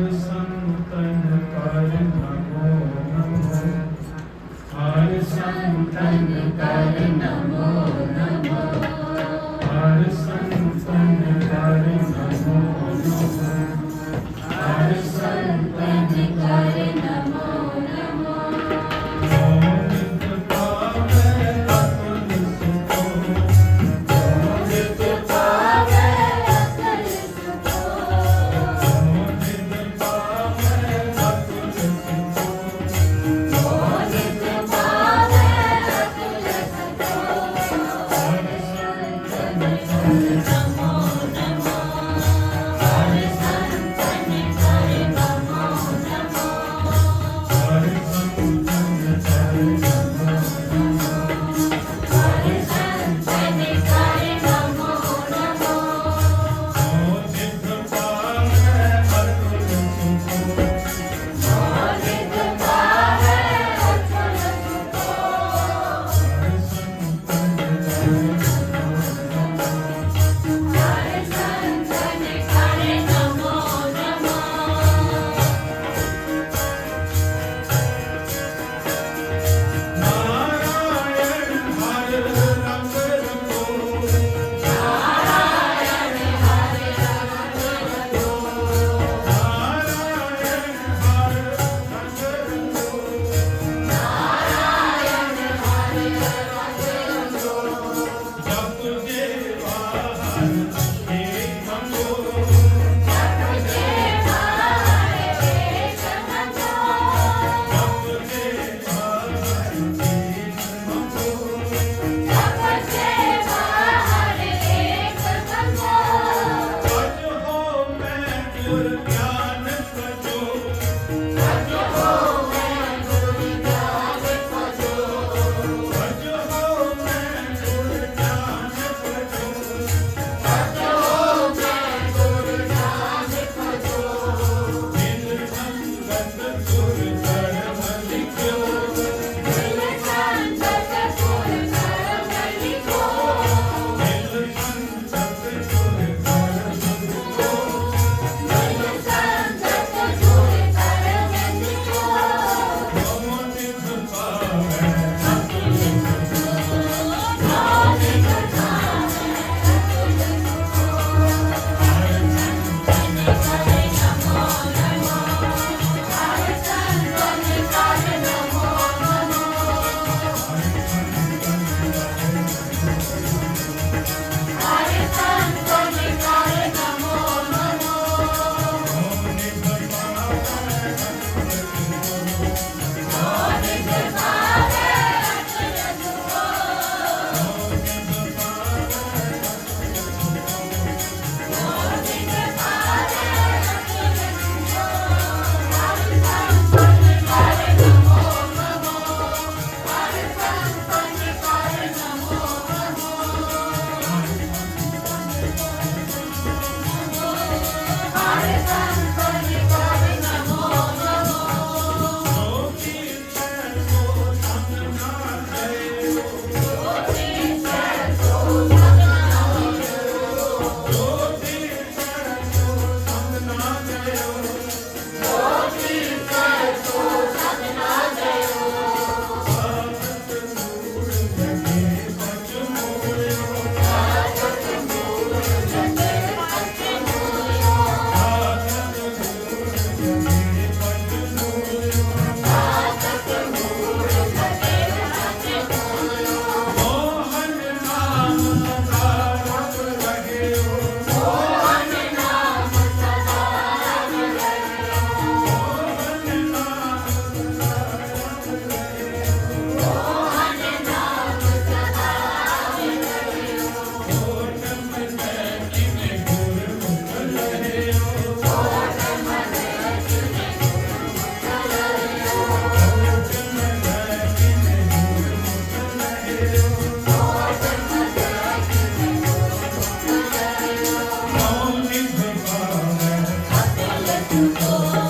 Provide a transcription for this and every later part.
ਹਰ ਸੰਤਨ ਕਰ tanto.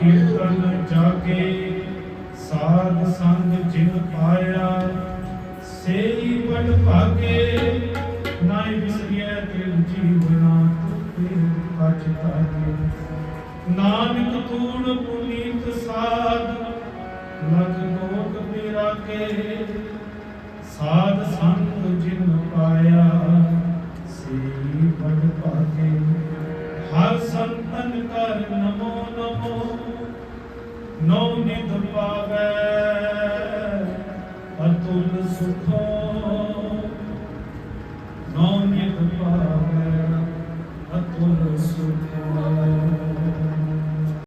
ਕੀਰਤਨ ਜਾਗੇ, ਸਾਧ ਸੰਗ ਜਿਨ ਪਾਇਆ, ਸੇਈ ਬੜ ਭਾਗੇ, ਨਾਇ ਵਿਸਰਿਐ ਤਿਲ ਜੀਵਨਾ ਤੁਤੇ ਪਛਤਾਗੇ ਨਾਨਕ ਤੂੜ ਪੁਨੀਤ ਸਾਧ, ਲਖ ਲੋਕ ਮੇਰਾ ਕੇ। above